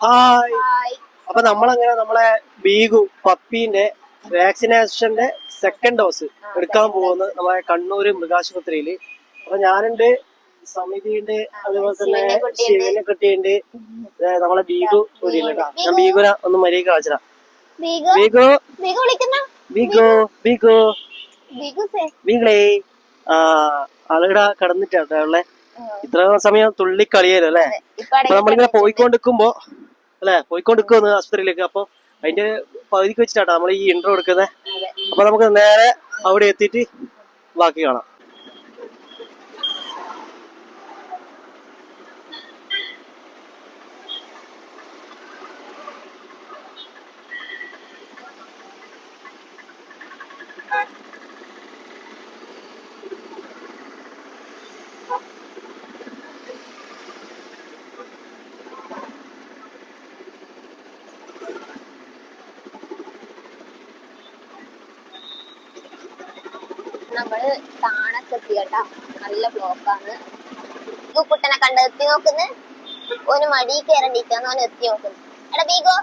Hi അപ്പൊ നമ്മളങ്ങനെ നമ്മളെ ബീഗു പപ്പീന്റെ വാക്സിനേഷന്റെ സെക്കൻഡ് ഡോസ് എടുക്കാൻ പോകുന്നത് നമ്മളെ കണ്ണൂര് മൃഗാശുപത്രിയിൽ. അപ്പൊ ഞാനുണ്ട് സമിതിയുണ്ട് അതുപോലെ തന്നെ ശിവനെ കുട്ടിയുണ്ട്. നമ്മളെ ബീഗു ഒരു ഞാൻ ബീഗുന ഒന്ന് മര്യാദ കാണിച്ചതാ. ബീഗു. ബീഗു. ബീഗു ബീഗളേ. ആ ആളുകട കടന്നിട്ടാ ഉള്ളെ. ഇത്ര സമയം തുള്ളി അല്ലെ അപ്പൊ നമ്മളിങ്ങനെ പോയിക്കൊണ്ടിരിക്കുമ്പോ അല്ലെ? പോയിക്കൊണ്ടിരിക്കുമെന്ന് ആശുപത്രിയിലേക്ക്. അപ്പൊ അതിന്റെ പകുതിക്ക് വെച്ചിട്ടാട്ടോ നമ്മൾ ഈ ഇൻട്രോ എടുക്കുന്നത്. അപ്പൊ നമുക്ക് നേരെ അവിടെ എത്തിയിട്ട് ബാക്കി കാണാം. നമ്മൾ താണൊക്കെ നല്ല കേട്ടാ. നല്ല ബ്ലോക്കാണ് കുട്ടനെ കണ്ട് എത്തി നോക്കുന്നു. ഓന് മടി കയറണ്ടിട്ടാന്ന് ഓൻ എത്തി നോക്കുന്നു. എടാ ബീഗോ.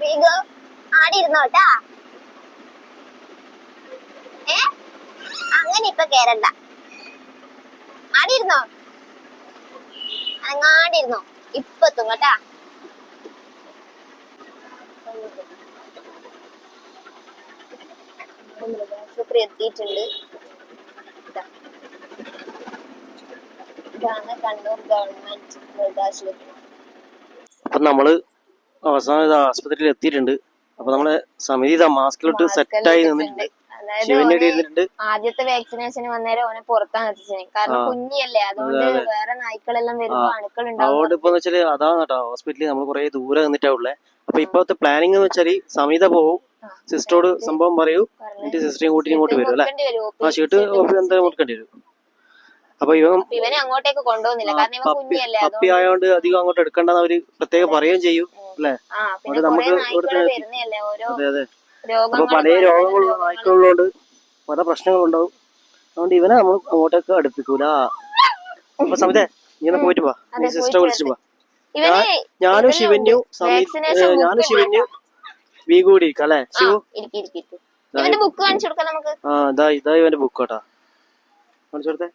ബീഗോ ആടി ഇരുന്നോട്ടാ ഏ? അങ്ങനെ ഇപ്പൊ കേറണ്ട. ആടി ഇരുന്നോ? അങ്ങാടിരുന്നോ ഇപ്പൊ എത്തും കേട്ടാ. മൃഗാശുപത്രി എത്തിയിട്ടുണ്ട്. ഇതാ. ഇതാണ് കണ്ണൂർ ഗവൺമെന്റ് മൃഗാശുപത്രി അപ്പൊ നമ്മൾ അവസാനം ആശുപത്രിയിൽ എത്തിയിട്ടുണ്ട്. അപ്പൊ നമ്മളെ സമിതി മാസ്കിലിട്ട് സെറ്റായി നിന്നിട്ടുണ്ട്. ശിവന്റെ ഓന് ഇരുന്നിട്ടുണ്ട് ആദ്യത്തെ വാക്സിനേഷൻ വന്നേരം ഓനെ പുറത്താണ് എത്തിച്ചത്. കാരണം. കുഞ്ഞിയല്ലേ. അതുകൊണ്ട് വേറെ നായ്ക്കളെല്ലാം വരുമ്പോ അണുക്കൾ ഉണ്ടാവും അതുകൊണ്ട് ഇപ്പൊ വെച്ചാൽ അതാണ് കേട്ടോ ഹോസ്പിറ്റലിൽ നമ്മൾ കുറെ ദൂരെ നിന്നിട്ടാ ഉള്ളേ. അപ്പൊ ഇപ്പോഴത്തെ പ്ലാനിങ് എന്ന് വെച്ചാൽ സമീത പോവും സിസ്റ്ററോട് സംഭവം പറയൂ എന്നിട്ട് സിസ്റ്ററേയും കൂട്ടി ഇങ്ങോട്ട് വരും അല്ലെ ആ ഷീട്ട് എന്തായാലും കൊടുക്കേണ്ടി വരും അപ്പൊ ഇവൻ അങ്ങോട്ടേക്ക് കൊണ്ടുപോകുന്നില്ല പപ്പി ആയതുകൊണ്ട് അധികം അങ്ങോട്ട് എടുക്കണ്ടെന്ന് അവർ പ്രത്യേകം പറയുകയും ചെയ്യും അല്ലെ അതുകൊണ്ട് നമുക്ക് അതെ അതെ അപ്പൊ പല രോഗങ്ങളുള്ള നായ്ക്കളുള്ളതുകൊണ്ട് പല പ്രശ്നങ്ങളുണ്ടാവും അതുകൊണ്ട് ഇവനെ നമ്മൾ അങ്ങോട്ടേക്ക് അടുപ്പിക്കൂല അപ്പൊ സമിതേ ഇങ്ങനെ പോയിട്ട് പോവാ സിസ്റ്റർ വിളിച്ചിട്ട് പോവാ ഞാനും ശിവന്യു ഞാനും ശിവന്യു വീ കൂടി അല്ലെ? ശിവു. ഇവന്റെ ബുക്ക് കാണിച്ചു കൊടുക്കാം നമുക്ക്. ആ ഇതാ ഇതാ ഇവന്റെ ബുക്ക് കേട്ടാ. കാണിച്ചു കൊടുത്തേ.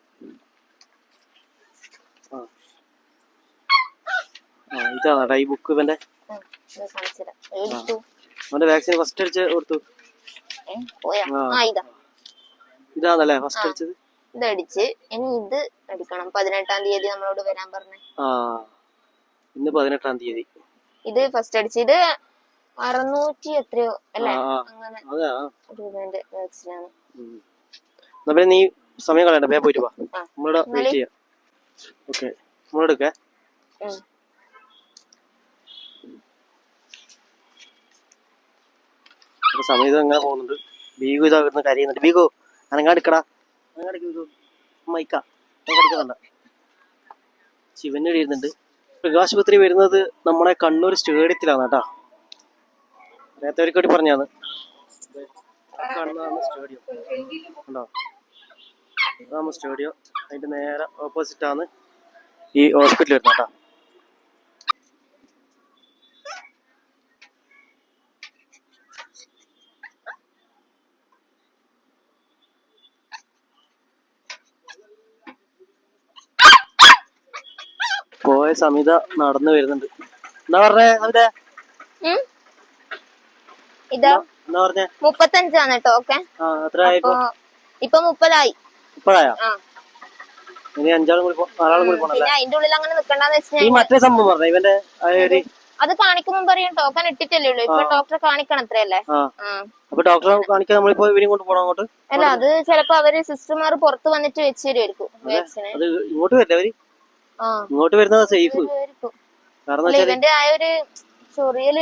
ആ. ആ ഈ ബുക്ക് ഇവന്റെ. അവന്റെ വാക്സിൻ ഫസ്റ്റ് അടിച്ച് കൊടുത്തു. ഇതാണല്ലേ ഫസ്റ്റ് അടിച്ചത്? ഇത് അടിച്ച് ഇനി ഇത് അടിക്കണം. പതിനെട്ടാം തീയതി നമ്മളോട് വരാൻ പറഞ്ഞേ. ആ. ഇന്ന് പതിനെട്ടാം തീയതി. ഇത് ഫസ്റ്റ് അടിച്ച് ഇത് അറുന്നൂറ്റി എത്രയോ അല്ലേ? ആ, ആ. അങ്ങനെ അതെ ആ. രൂപേന്റെ വാക്സിനാണ് ഉം. എന്നാ പിന്നെ നീ സമയം കളയണ്ട വേഗം പോയിട്ട് വാ. ആ. നമ്മളിവിടെ വെയിറ്റ് ചെയ്യാം. ഓക്കെ. നമ്മളെടുക്കേ സമയത്ത് അങ്ങനെ പോകുന്നുണ്ട്? ബീഗു ഇതാ വരുന്ന കരയുന്നുണ്ട് ബീഗു അനങ്ങാടിക്കടാ അനങ്ങാടിക്കോ മൈക്ക. അനങ്ങാടിക്കുന്നുണ്ട ശിവന് വരുന്നുണ്ട് മൃഗാശുപത്രി വരുന്നത് നമ്മുടെ കണ്ണൂർ സ്റ്റേഡിയത്തിലാണ് കേട്ടോ. നേരത്തെ കൂടി പറഞ്ഞാണ് കാണുന്നതാണ് സ്റ്റേഡിയം. ഉണ്ടോ ഇതാണ് സ്റ്റേഡിയം. അതിന്റെ നേരെ ഓപ്പോസിറ്റ് ആണ് ഈ ഹോസ്പിറ്റൽ വരുന്നത് കേട്ടോ. പോയ സമിത നടന്നു വരുന്നുണ്ട്. എന്താ പറഞ്ഞേ ഉം. ഇതാ. എന്താ പറഞ്ഞേ? മുപ്പത്തഞ്ചാണ് കേട്ടോ ഓക്കെ. ഇപ്പൊ മുപ്പതായി. മുപ്പതായോ? ഇനി അഞ്ചാളും കൂടി ആറാളും കൂടി പോണല്ലേ? അതിന്റെ ഉള്ളിൽ അങ്ങനെ നിക്കണ്ടെന്ന് ഈ മറ്റേ സംഭവം പറഞ്ഞ ഇവന്റെ അത് കാണിക്കുമ്പോൾ പറയും ടോക്കൺ ഇട്ടിട്ടല്ലേ ഉള്ളൂ. ഇപ്പൊ ഡോക്ടറെ കാണിക്കണം അത്രയല്ലേ അപ്പൊ ഡോക്ടറെ കാണിക്കാൻ നമ്മളിപ്പോ ഇവനെയും കൊണ്ട് പോണം അങ്ങോട്ട്? അല്ല അത് ചിലപ്പോ അവർ സിസ്റ്റർമാർ പുറത്ത് വന്നിട്ട് വെച്ചു തരുമായിരിക്കും ഇങ്ങോട്ട് വരില്ല അവർ? ഇങ്ങോട്ട് വരുന്നതാ സേഫ് വരുമായിരിക്കും കാരണം അല്ല വെച്ചാൽ ഇവന്റെ ആ ഒരു ചൊറിയൽ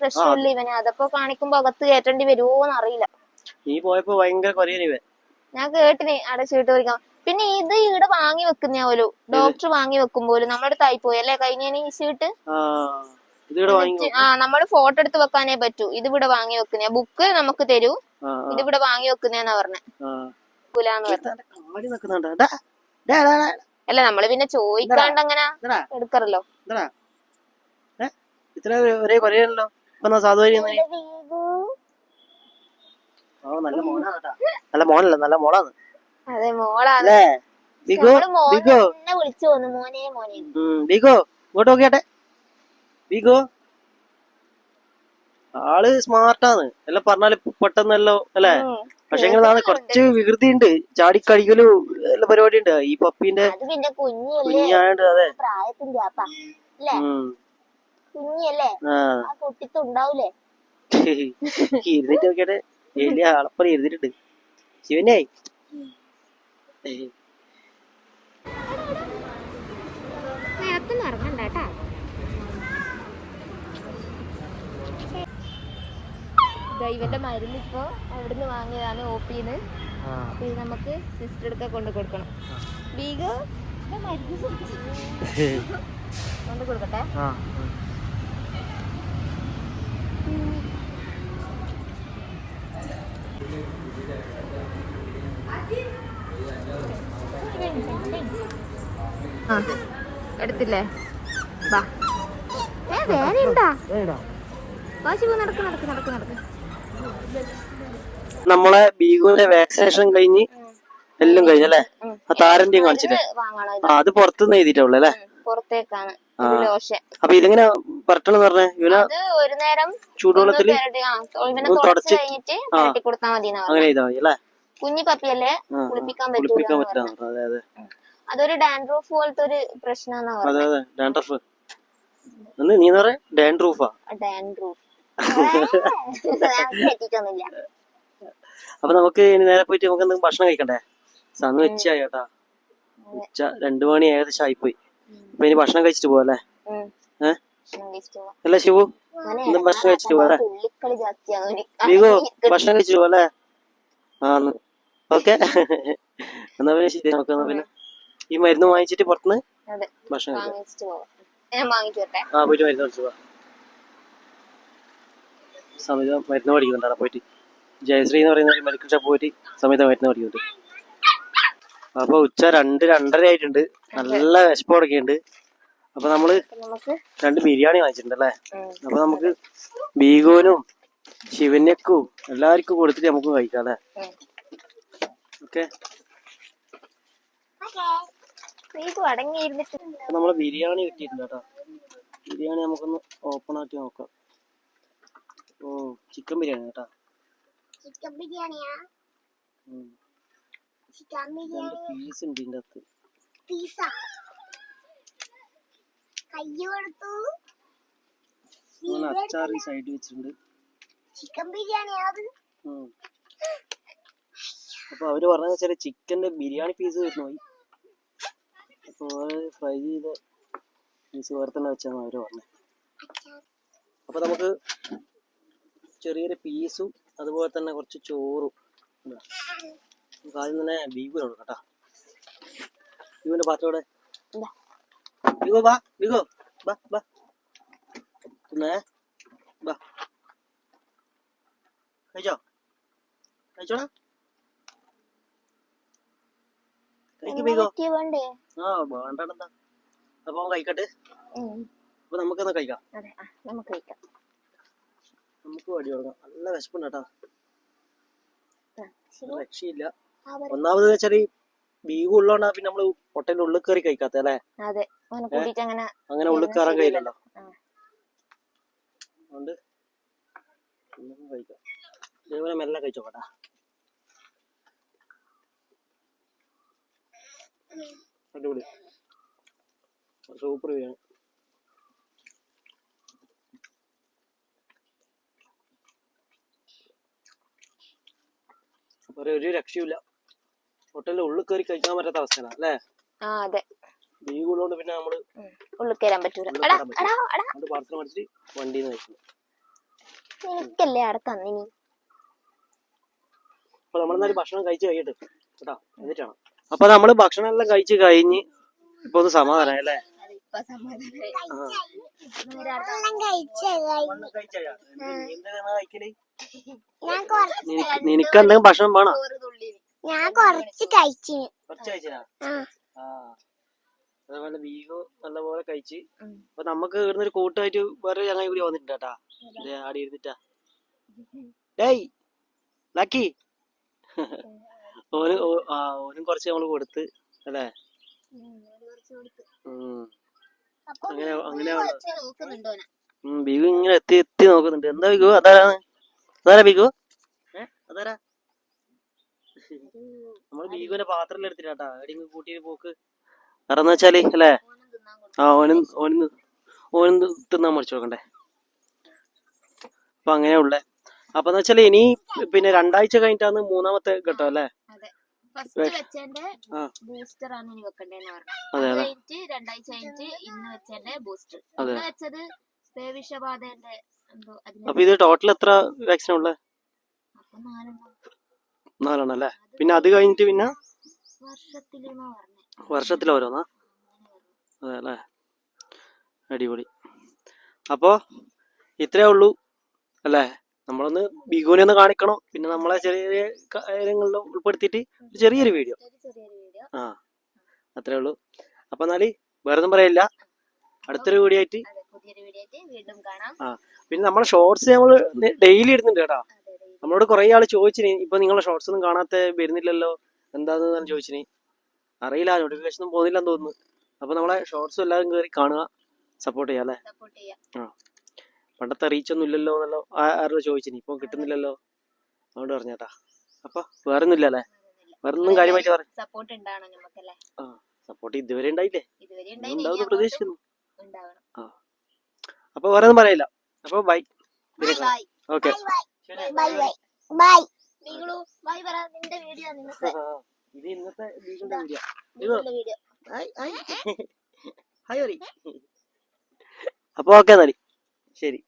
പ്രശ്നമില്ല ഇവന്. അതൊക്കെ കാണിക്കുമ്പോ അകത്ത് കയറ്റേണ്ടി വരുമോന്ന് അറിയില്ല. നീ പോയപ്പോ ഭയങ്കര ഞാൻ കേട്ടിന് അവിടെ ചീട്ട് പറിക്കാം പിന്നെ ഇത് ഇവിടെ വാങ്ങി വെക്കുന്ന പോലും ഡോക്ടർ വാങ്ങി വെക്കുമ്പോലും നമ്മുടെ അടുത്തായി പോയി. അല്ലെ കഴിഞ്ഞ ഈ ചീട്ട്? ആ നമ്മൾ ഫോട്ടോ എടുത്ത് വെക്കാനേ പറ്റൂ. ഇത് ഇവിടെ വാങ്ങി വെക്കുന്ന. ബുക്ക് നമുക്ക് തരൂ. ഇത് ഇവിടെ വാങ്ങി വെക്കുന്ന പറഞ്ഞേ. കുലാന്ന് പറഞ്ഞു. അല്ല നമ്മൾ പിന്നെ ചോദിക്കാണ്ട് അങ്ങനെ എടുക്കാറല്ലോ. ഇത്ര ഒരേ നല്ല നല്ല മോനല്ല നല്ല മോളാണ് അതെ മോളാണ് അല്ലേ? ബിഗോ നമ്മൾ മോനെ ബിഗോ. തന്നെ വിളിച്ചു പോന്നു മോനെ മോനെ. ബിഗോ ഇങ്ങോട്ട് നോക്കിയാട്ടെ. ബിഗോ. ആൾ സ്മാർട്ടാണ് എല്ലാം പറഞ്ഞാൽ പെട്ടെന്നല്ലോ അല്ലേ. പക്ഷെ ഇങ്ങനെ കുറച്ച് വികൃതി ഉണ്ട് ചാടിക്കടിക്കലും എല്ലാ പരിപാടി ഉണ്ട് ഈ പപ്പീന്റെ അത് പിന്നെ കുഞ്ഞല്ലേ കുഞ്ഞായോണ്ട് അതെ. ഇരുന്നിട്ട് നോക്കിയാട്ടെ. വലിയ ആളപ്പറ ഇരുന്നിട്ടുണ്ട് ശിവനെ. കേട്ടാ ഇവന്റെ മരുന്ന് ഇപ്പോ അവിടുന്ന് വാങ്ങിയതാണ് ഒ പിന്ന് ഇത് നമുക്ക് സിസ്റ്റർ എടുക്ക കൊണ്ട് കൊടുക്കണം. വീഗ് മരുന്ന് കൊണ്ട് കൊടുക്കട്ടെ. എടുത്തില്ലേ? വാ ഏ വാശി പോ നടക്ക് നടക്ക് നടക്ക് നടക്ക്. നമ്മളെ ബീഗുവിന്റെ വാക്സിനേഷൻ കഴിഞ്ഞ് എല്ലാം കഴിഞ്ഞല്ലേ. ആ താരന്റെയും കാണിച്ചില്ലേ? ആ അത് പുറത്തുനിന്ന് എഴുതിയിട്ടുള്ളൂ അല്ലേ? പുറത്തേക്കാണ്. അപ്പൊ ഇതിങ്ങനെ പരട്ടണെന്ന് പറഞ്ഞ ഇവനെ ഒരു നേരം ഒന്ന് തുടച്ച് കഴിഞ്ഞിട്ട് കൊടുത്താൽ മതി അങ്ങനെ ചെയ്താൽ മതി അല്ലേ? കുഞ്ഞി പപ്പിയല്ലേ. കുളിപ്പിക്കാൻ പറ്റില്ല അതെ അതെ. അതൊരു ഡാൻഡ്രൂഫ് പോലത്തെ ഒരു എന്ന് നീ പറയാ ഡാൻഡ്രൂഫാ? ഡാൻഡ്രൂഫ്. അപ്പൊ നമുക്ക് ഇനി നേരെ പോയിട്ട് നമുക്ക് എന്തെങ്കിലും ഭക്ഷണം കഴിക്കണ്ടേ? സമയം ഉച്ചയായി കേട്ടാ ഉച്ച രണ്ടു മണി ഏകദേശം ആയിപ്പോയി. അപ്പൊ ഇനി ഭക്ഷണം കഴിച്ചിട്ട് പോവല്ലേ. ഏഹ്. അല്ല ശിവു എന്തും ഭക്ഷണം കഴിച്ചിട്ട് പോവാ തുള്ളിക്കളി ജാസ്തിയാണ്. അവന്. ബീഗോ ഭക്ഷണം കഴിച്ചിട്ട് പോവല്ലേ ആ ഓക്കെ. എന്നാ പിന്നെ ശരി നമുക്ക് എന്നാ പിന്നെ ഈ മരുന്ന് വാങ്ങിച്ചിട്ട് പുറത്തുനിന്ന് ഭക്ഷണം കഴിക്കാം. ആ പോയിട്ട് മരുന്ന് കഴിച്ചു പോവാ. സമിത മരുന്ന് പഠിക്കുന്നുണ്ട് അവിടെ പോയിട്ട് ജയശ്രീ എന്ന് പറയുന്ന ഒരു മെഡിക്കൽ ഷോപ്പ് പോയിട്ട് സമിത മരുന്ന് പഠിക്കുന്നുണ്ട് അപ്പൊ ഉച്ച രണ്ട് രണ്ടര ആയിട്ടുണ്ട്. നല്ല വിശപ്പോടൊക്കെ ഉണ്ട് അപ്പൊ നമ്മൾ രണ്ട് ബിരിയാണി വാങ്ങിച്ചിട്ടുണ്ട് അല്ലേ. അപ്പൊ നമുക്ക് ബീഗോനും ശിവന്യക്കും എല്ലാവർക്കും കൊടുത്തിട്ട് നമുക്ക് കഴിക്കാം അല്ലേ. ഓക്കെ. നമ്മൾ ബിരിയാണി കിട്ടിയിട്ടുണ്ട് കേട്ടോ. ബിരിയാണി നമുക്കൊന്ന് ഓപ്പൺ ആക്കി നോക്കാം. ഓ ചിക്കൻ ബിരിയാണി കേട്ടോ ചിക്കൻ ബിരിയാണിയാ. ചിക്കൻ ബിരിയാണി. പീസ് ഉണ്ട് ഇതിന്റെ അകത്ത്. പിസ കയ്യ് കൊടുത്തു. അച്ചാർ സൈഡ് വെച്ചിട്ടുണ്ട്. ചിക്കൻ ബിരിയാണിയാ അത്. അപ്പൊ അവർ പറഞ്ഞ വെച്ചാൽ ചിക്കന്റെ ബിരിയാണി പീസ് വരുന്നു. പോയി അപ്പൊ ഫ്രൈ ചെയ്ത പീസ് വേർത്തന്നെ വെച്ചാണ് അവർ പറഞ്ഞത് അപ്പൊ നമുക്ക് ചെറിയൊരു പീസും അതുപോലെ തന്നെ കുറച്ച് ചോറും. നമുക്ക് ആദ്യം തന്നെ ബീഗു കൊടുക്കാം കേട്ടാ. ബീഗുവിന്റെ പാത്രം ഇവിടെ. ബീഗോ ബാ ബീഗോ ബാ ബാ. തിന്നേ. ബാ. കഴിച്ചോ? കഴിച്ചോടാ. കഴിക്ക് ബീഗോ ആ വേണ്ടെന്താ അപ്പൊ കഴിക്കട്ടെ. അപ്പൊ നമുക്കെന്നാ കഴിക്കാം. നമുക്ക് കഴിക്കാം. നമുക്ക് വടി കൊടുക്കാം. നല്ല വിശപ്പുണ്ട് കേട്ടാ രക്ഷയില്ല. ഒന്നാമത് വെച്ചാൽ ബീഗ് ഉള്ളോണ്ടാ പിന്നെ നമ്മൾ ഹോട്ടലിന്റെ ഉള്ളിൽ കയറി കഴിക്കാത്ത അല്ലേ? അങ്ങനെ ഉള്ളിൽ കയറാൻ കഴിയില്ലല്ലോ. അതുകൊണ്ട് കഴിക്കാം. ഇതേപോലെ മെല്ലെ കഴിച്ചോ കേട്ടാ അടിപൊളി. സൂപ്പർ ബിരിയാണി. അപ്പൊ ഒരു രക്ഷയില്ല ഹോട്ടലിന്റെ ഉള്ളിൽ കയറി കഴിക്കാൻ പറ്റാത്ത അവസ്ഥയാണ് അല്ലേ? ആ അതെ. ലീവ് ഉള്ളതുകൊണ്ട് പിന്നെ നമ്മൾ. ഉള്ളിൽ കയറാൻ പറ്റൂല. ഉള്ളിൽ എടാ കയറാൻ എടാ എടാ. പാർസൽ മേടിച്ചിട്ട് വണ്ടിയിൽ നിന്ന് കഴിക്കും. നിനക്കല്ലേ അവിടെ തന്നിനി. അപ്പൊ നമ്മളെന്നാലും ഭക്ഷണം കഴിച്ച് കഴിയട്ടെ. കേട്ടോ എന്നിട്ടാണ്. അപ്പൊ നമ്മൾ ഭക്ഷണം എല്ലാം കഴിച്ച് കഴിഞ്ഞ് ഇപ്പൊ ഒന്ന് സമാധാനം അല്ലേ? കുറച്ച് നിനക്ക് എന്തെങ്കിലും ഭക്ഷണം വേണോ? ഞാൻ കൊറച്ച് കഴിച്ചു. അതേപോലെ ബീഗു നല്ലപോലെ കഴിച്ച്. അപ്പൊ നമുക്ക് ഇവിടുന്ന് ഒരു കൂട്ടായിട്ട് വേറെ ഞങ്ങൾ കൂടി വന്നിട്ടുണ്ട് കേട്ടാ ദേ ആടി ഇരുന്നിട്ടാ. ഡേയ് ലക്കി. ഓന് ഓനും കുറച്ച് നമ്മൾ കൊടുത്ത് അല്ലേ? ഉം. അങ്ങനെ അങ്ങനെ ബിഗു ഇങ്ങനെ എത്തി എത്തി നോക്കുന്നുണ്ട്. എന്താ ബിഗു? അതാരാണ് അതാരാ ബിഗു? ഏ? അതാരാ? നമ്മൾ ബീഗുവിന്റെ പാത്രത്തിൽ എടുത്തിട്ടാ എവിടെയെങ്കിലും കൂട്ടിയിട്ട് പോക്ക്. കാരണം വെച്ചാൽ അല്ലേ? ആ ഓനും ഓനും ഓനും തിന്നാൻ മറിച്ചു നോക്കണ്ടേ. അപ്പൊ അങ്ങനെയുള്ള അപ്പൊ എന്ന് വെച്ചാൽ ഇനി പിന്നെ രണ്ടാഴ്ച കഴിഞ്ഞിട്ടാണ് മൂന്നാമത്തെ ഘട്ടം അല്ലേ? ഫസ്റ്റ് വെച്ചതിന്റെ. ബൂസ്റ്റർ ആണ് ഇനി വെക്കണ്ടേന്ന് പറഞ്ഞു. കഴിഞ്ഞിട്ട് രണ്ടാഴ്ച കഴിഞ്ഞിട്ട് ഇന്ന് വെച്ചതിന്റെ ബൂസ്റ്റർ. ഇന്ന് വെച്ചത് സ്പേവിഷബാധന്റെ എന്തോ അപ്പൊ ഇത് ടോട്ടൽ എത്ര വാക്സിൻ ഉള്ളത് അപ്പൊ നാലെണ്ണം. നാലെണ്ണം അല്ലേ? പിന്നെ അത് കഴിഞ്ഞിട്ട് പിന്നെ? വർഷത്തിൽ ഓരോന്നാ? അതെ അല്ലേ? അടിപൊളി. അപ്പോ ഇത്രേ ഉള്ളൂ അല്ലേ? നമ്മളൊന്ന് ബിഗുവിനെ ഒന്ന് കാണിക്കണം. പിന്നെ നമ്മളെ ചെറിയ ചെറിയ കാര്യങ്ങളിൽ ഉൾപ്പെടുത്തിയിട്ട് ചെറിയൊരു വീഡിയോ. ആ അത്രേ ഉള്ളൂ. അപ്പൊ എന്നാൽ വേറെ ഒന്നും പറയില്ല. അടുത്തൊരു വീഡിയോ ആയിട്ട് ആ പിന്നെ നമ്മളെ ഷോർട്സ് നമ്മൾ ഡെയിലി ഇടുന്നുണ്ട് കേട്ടാ. നമ്മളോട് കുറെ ആൾ ചോദിച്ചിനി ഇപ്പൊ നിങ്ങളെ ഷോർട്സ് ഒന്നും കാണാത്ത വരുന്നില്ലല്ലോ എന്താന്ന് ചോദിച്ചിന്. അറിയില്ല നോട്ടിഫിക്കേഷൻ ഒന്നും പോകുന്നില്ലെന്ന് തോന്നുന്നു. അപ്പൊ നമ്മളെ ഷോർട്സ് എല്ലാവരും കയറി കാണുക സപ്പോർട്ട് ചെയ്യാം അല്ലേ? ആ. പണ്ടത്തെ റീച്ച് ഒന്നും ഇല്ലല്ലോ എന്നല്ലോ ആരോട് ആരോ ചോദിച്ചിനി ഇപ്പൊ കിട്ടുന്നില്ലല്ലോ. അതുകൊണ്ട് പറഞ്ഞേട്ടാ അപ്പൊ വേറെ ഒന്നും ഇല്ലല്ലേ വേറെ ഒന്നും കാര്യമായിട്ട് പറ സപ്പോർട്ട് ഉണ്ടാവണം നമുക്കല്ലേ? ആ സപ്പോർട്ട് ഇതുവരെ ഉണ്ടായില്ലേ? ഇതുവരെ ഉണ്ടാവുമെന്ന് പ്രതീക്ഷിക്കുന്നു. ഉണ്ടാവണം. അപ്പൊ വേറെ ഒന്നും പറയില്ല. അപ്പൊ ബൈ ഓക്കെ ഇത് ഇന്നത്തെ വീഡിയോ ഹായ് അപ്പൊ ഓക്കെ എന്നാലി. ശരി.